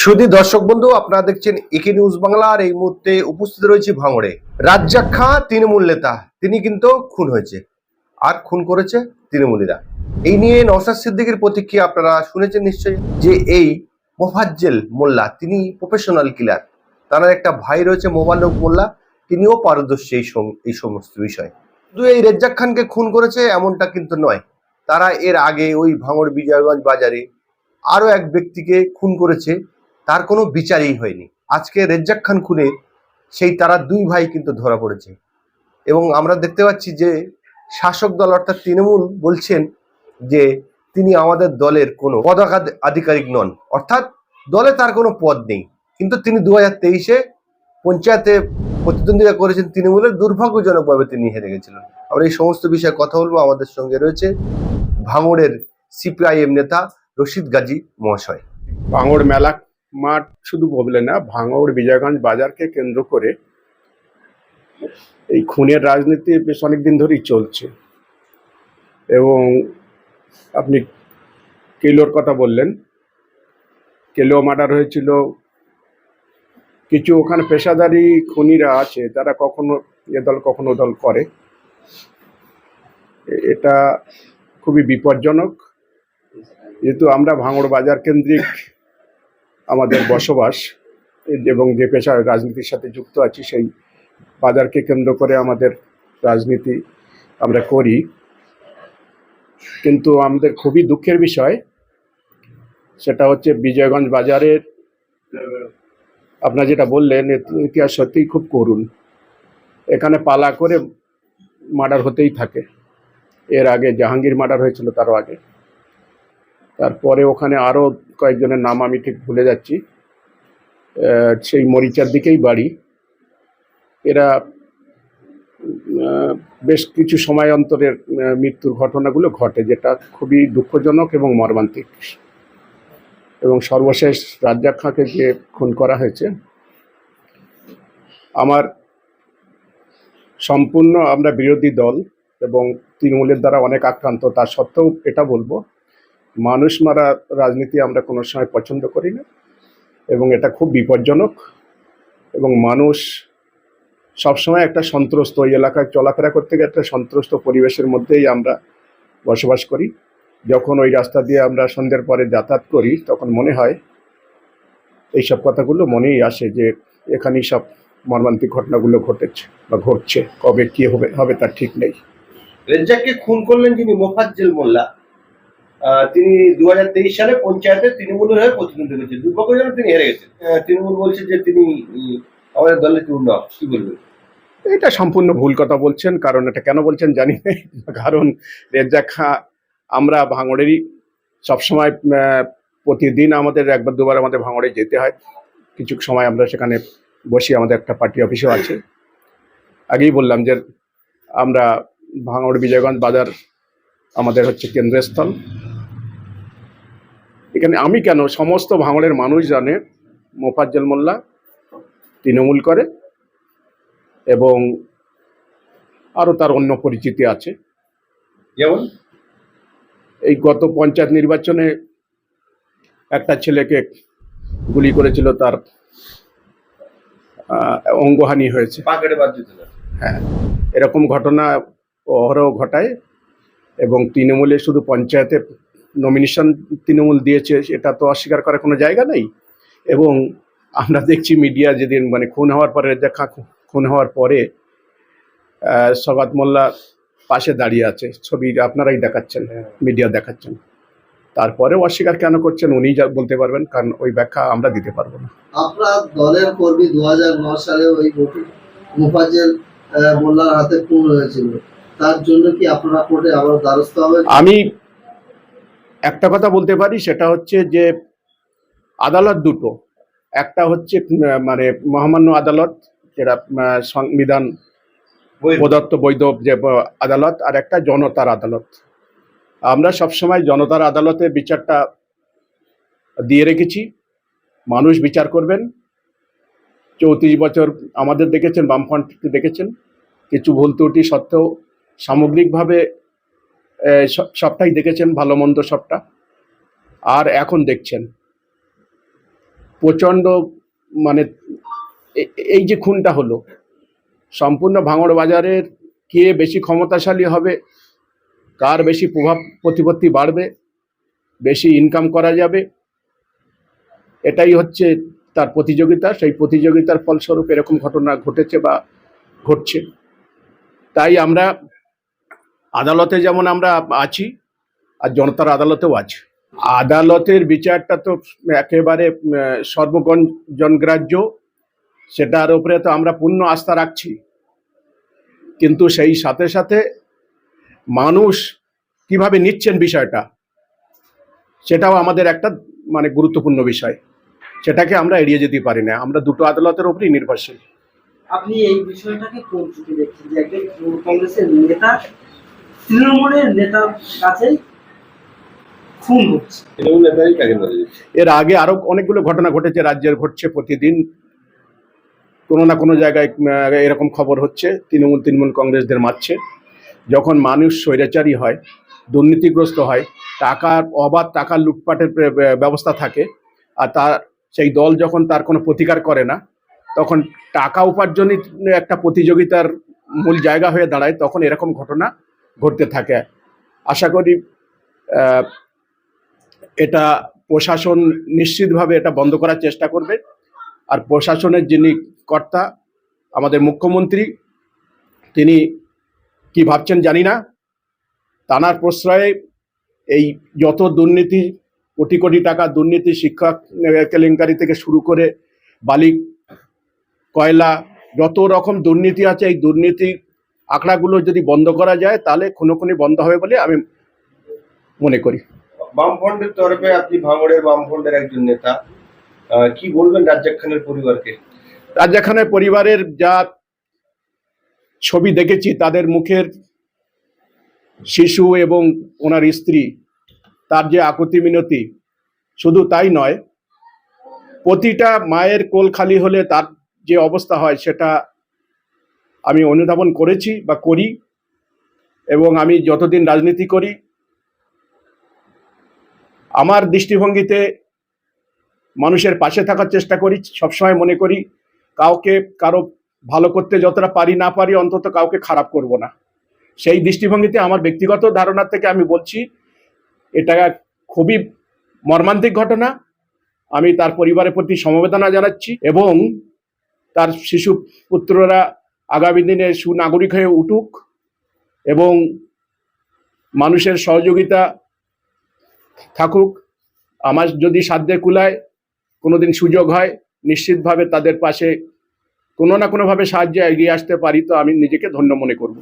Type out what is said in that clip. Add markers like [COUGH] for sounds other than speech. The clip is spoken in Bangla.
সুধী দর্শক বন্ধু, আপনারা দেখছেন একে নিউজ বাংলা, আর এই মুহূর্তে উপস্থিত রয়েছে ভাঙড়ে। রাজ্জাক খাঁ, তৃণমূল নেতা, তিনি কিন্তু খুন হয়েছে। আর খুন করেছে তৃণমূলীরা। এই নিয়ে নওশাদ সিদ্দিকের প্রতিক্রিয়া আপনারা শুনেছেন নিশ্চয়ই, যে এই মোফাজ্জেল মোল্লা, তিনি প্রফেশনাল কিলার তার একটা ভাই রয়েছে মোবারক মোল্লা, তিনিও পারদর্শী এই এই সমস্ত বিষয়। শুধু এই রেজ্জাক খানকে খুন করেছে এমনটা কিন্তু নয়, তারা এর আগে ওই ভাঙড় বিজয়গঞ্জ বাজারে আরও এক ব্যক্তিকে খুন করেছে। তার কোনো বিচারই হয়নি। আজকে রেজ্জাক খান খুনে সেই তারা দুই ভাই কিন্তু ধরা পড়েছে। এবং আমরা দেখতে পাচ্ছি যে শাসক দল অর্থাৎ তৃণমূল বলছেন যে তিনি আমাদের দলের কোনো পদাধিক আধিকারিক নন। অর্থাৎ দলে তার কোনো পদ নেই। কিন্তু তিনি দু হাজার তেইশে পঞ্চায়েতে প্রতিদ্বন্দ্বিতা করেছেন তৃণমূলের দুর্ভাগ্যজনকভাবে তিনি হেরে গেছিলেন। আমরা এই সমস্ত বিষয়ে কথা বলব। আমাদের সঙ্গে রয়েছে ভাঙড়ের সিপিআইএম নেতা রশিদ গাজী মহাশয়। ভাঙড় মেলা মাঠ শুধু বললে না, ভাঙড় বিজয়গঞ্জ বাজারকে কেন্দ্র করে এই খুনের রাজনীতি বেশ অনেকদিন ধরেই চলছে। এবং আপনি কেলোর কথা বললেন। কেলো মার্ডার হয়েছিল। কিছু ওখানে পেশাদারি খুনিরা আছে, তারা কখনো এ দল, কখনো দল করে। এটা খুবই বিপজ্জনক। যেহেতু আমরা ভাঙড় বাজার কেন্দ্রিক আমাদের বসবাস এবং যে পেশা রাজনীতির সাথে যুক্ত আছি, সেই বাজারকে কেন্দ্র করে আমাদের রাজনীতি আমরা করি। কিন্তু আমাদের খুবই দুঃখের বিষয়, সেটা হচ্ছে বিজয়গঞ্জ বাজারের, আপনার যেটা বললেন ইতিহাস সত্যিই খুব করুণ। এখানে পালা করে মার্ডার হতেই থাকে। এর আগে জাহাঙ্গীর মার্ডার হয়েছিল তারও আগে। তারপরে ওখানে আরও কয়েকজনের নাম আমি ঠিক ভুলে যাচ্ছি। সেই মরিচার দিকেই বাড়ি। এরা বেশ কিছু সময় অন্তরের মৃত্যুর ঘটনাগুলো ঘটে, যেটা খুবই দুঃখজনক এবং মর্মান্তিক। এবং সর্বশেষ রাজ্জাক খাঁকে যে খুন করা হয়েছে, আমার সম্পূর্ণ আমরা বিরোধী দল এবং তৃণমূলের দ্বারা অনেক আক্রান্ত তা সত্ত্বেও এটা বলব মানুষ মারা রাজনীতি আমরা কোনো সময় পছন্দ করি না। এবং এটা খুব বিপজ্জনক। এবং মানুষ সবসময় একটা সন্ত্রস্ত, ওই এলাকায় চলাফেরা করতে গিয়ে একটা সন্ত্রস্ত পরিবেশের মধ্যেই আমরা বসবাস করি। যখন ওই রাস্তা দিয়ে আমরা সন্ধ্যের পরে যাতায়াত করি, তখন মনে হয় এইসব কথাগুলো মনেই আসে যে এখানেই সব মর্মান্তিক ঘটনাগুলো ঘটেছে বা ঘটছে, কবে কী হবে হবে তার ঠিক নেই। রেজ্জাককে খুন করলেন যিনি, মোফাজ্জেল মোল্লা। তিনি দু হাজার তেইশ সালে পঞ্চায়েতে তৃণমূলের হয়ে প্রতিদ্বন্দ্বী করেছেন। দুর্ভাগ্যজনক তিনি হেরে গেছেন। তৃণমূল বলছে যে তিনি আমাদের দলের চূর্ণ কি বলবেন? এটা সম্পূর্ণ ভুল কথা বলছেন, কারণ এটা কেন বলছেন জানি না। [LAUGHS] কারণ রেজ্জাক খাঁ, আমরা ভাঙড়েরই সবসময় প্রতিদিন আমাদের একবার দুবার আমাদের ভাঙড়ে যেতে হয়। কিছু সময় আমরা সেখানে বসি, আমাদের একটা পার্টি অফিসও আছে। আগেই বললাম যে আমরা ভাঙড় বিজয়গঞ্জ বাজার, আমাদের হচ্ছে কেন্দ্রস্থল। এখানে আমি কেন সমস্ত ভাঙড়ের মানুষ জানে? মোফাজ্জল মোল্লা তৃণমূল করে এবং আরও তার অন্য পরিচিতি আছে। যেমন? এই গত পঞ্চায়েত নির্বাচনে একটা ছেলেকে গুলি করেছিল তার অঙ্গহানি হয়েছে। হ্যাঁ এরকম ঘটনা অহরহ ঘটায় এবং তৃণমূলে শুধু পঞ্চায়েতে নমিনেশন তৃণমূল দিয়েছে এটা তো অস্বীকার করার কোনো জায়গা নেই। এবং আমরা দেখছি মিডিয়া যেদিন মানে খুন হওয়ার পরে দেখা খুন হওয়ার পরে সগাত মোল্লা পাশে দাঁড়িয়ে আছে। ছবি আপনারাই দেখাচ্ছেন মিডিয়া দেখাচ্ছেন। তারপরেও অস্বীকার কেন করছেন উনি যা বলতে পারবেন কারণ ওই ব্যাখ্যা আমরা দিতে পারব না। আপনার দলের কর্মী দু সালে ওই মুফাজ্জেল মোল্লার হাতে খুন হয়েছিল। তার জন্য কি আপনারা কোর্টে আবার দ্বারস্থ হবে আমি একটা কথা বলতে পারি সেটা হচ্ছে যে আদালত দুটো। একটা হচ্ছে মানে মহামান্য আদালত যেটা সংবিধান প্রদত্ত বৈধ যে আদালত আর একটা জনতার আদালত। আমরা সবসময় জনতার আদালতে বিচারটা দিয়ে রেখেছি। মানুষ বিচার করবেন। চৌত্রিশ বছর আমাদের দেখেছেন বামফ্রন্টকে দেখেছেন। কিছু ভুল ত্রুটি সত্ত্বেও সামগ্রিকভাবে সবটাই দেখেছেন, ভালো মন্দ সবটা। আর এখন দেখছেন, প্রচণ্ড মানে এই যে খুনটা হলো, সম্পূর্ণ ভাঙড় বাজারের কে বেশি ক্ষমতাশালী হবে, কার বেশি প্রভাব প্রতিপত্তি বাড়বে, বেশি ইনকাম করা যাবে, এটাই হচ্ছে তার প্রতিযোগিতা। সেই প্রতিযোগিতার ফলস্বরূপ এরকম ঘটনা ঘটেছে বা ঘটছে। তাই আমরা আদালতে যেমন আমরা আছি, আর জনতার আদালতেও আছি। আদালতের বিচারটা তো একেবারে সর্বগণ জনগ্রাহ্য সেটার উপরে তো আমরা পূর্ণ আস্থা রাখছি। কিন্তু সেই সাথে সাথে মানুষ কীভাবে নিচ্ছেন বিষয়টা, সেটাও আমাদের একটা মানে গুরুত্বপূর্ণ বিষয়। সেটাকে আমরা এড়িয়ে যেতে পারি না। আমরা দুটো আদালতের উপরেই নির্ভরশীল। আপনি এই বিষয়টাকে কোন চোখে দেখছেন? যে একজন কংগ্রেসের নেতা তৃণমূলের নেতার কাছে খুন হচ্ছে। তৃণমূল এর আগে আরও অনেকগুলো ঘটনা ঘটেছে রাজ্যের ঘটছে প্রতিদিন। কোনো না কোনো জায়গায় এরকম খবর হচ্ছে তৃণমূল তৃণমূল কংগ্রেসদের মারছে। যখন মানুষ স্বৈরাচারী হয় দুর্নীতিগ্রস্ত হয় টাকার অবাধ টাকার লুটপাটের ব্যবস্থা থাকে আর তার সেই দল যখন তার কোনো প্রতিকার করে না তখন টাকা উপার্জনের একটা প্রতিযোগিতার মূল জায়গা হয়ে দাঁড়ায় তখন এরকম ঘটনা ঘটতে থাকে। আশা করি এটা প্রশাসন নিশ্চিতভাবে এটা বন্ধ করার চেষ্টা করবে। আর প্রশাসনের যিনি কর্তা, আমাদের মুখ্যমন্ত্রী, তিনি কি ভাবছেন জানি না। তানার প্রশ্রয়ে এই যত দুর্নীতি, কোটি কোটি টাকা দুর্নীতি শিক্ষা কেলেঙ্কারি থেকে শুরু করে বালি, কয়লা, যত রকম দুর্নীতি আছে, এই দুর্নীতি আঁকড়াগুলো যদি বন্ধ করা যায় তাহলে খুনোখুনি বন্ধ হবে বলে আমি মনে করি। বামফ্রন্টের তরফে আপনি ভাঙড়ের বামফ্রন্টের একজন নেতা কি বলবেন রাজ্জাক খানের পরিবারকে? রাজা খানের পরিবারের যা ছবি দেখেছি তাদের মুখের শিশু এবং ওনার স্ত্রী তার যে আকুতি মিনতি শুধু তাই নয় প্রতিটা মায়ের কোল খালি হলে তার যে অবস্থা হয় সেটা আমি অনুধাবন করেছি বা করি এবং আমি যতদিন রাজনীতি করি, আমার দৃষ্টিভঙ্গিতে মানুষের পাশে থাকার চেষ্টা করি, সবসময় মনে করি কাউকে কারও ভালো করতে যতটা পারি না পারি অন্তত কাউকে খারাপ করব না। সেই দৃষ্টিভঙ্গিতে আমার ব্যক্তিগত ধারণার থেকে আমি বলছি, এটা খুবই মর্মান্তিক ঘটনা। আমি তার পরিবারের প্রতি সমবেদনা জানাচ্ছি এবং তার শিশু পুত্ররা আগামী দিনে সুনাগরিক হয়ে উঠুক এবং মানুষের সহযোগিতা থাকুক। আমার যদি সাধ্যে কুলায় কোনো দিন সুযোগ হয়, নিশ্চিতভাবে তাদের পাশে কোনো না কোনোভাবে সাহায্যে এগিয়ে আসতে পারি, তো আমি নিজেকে ধন্য মনে করব।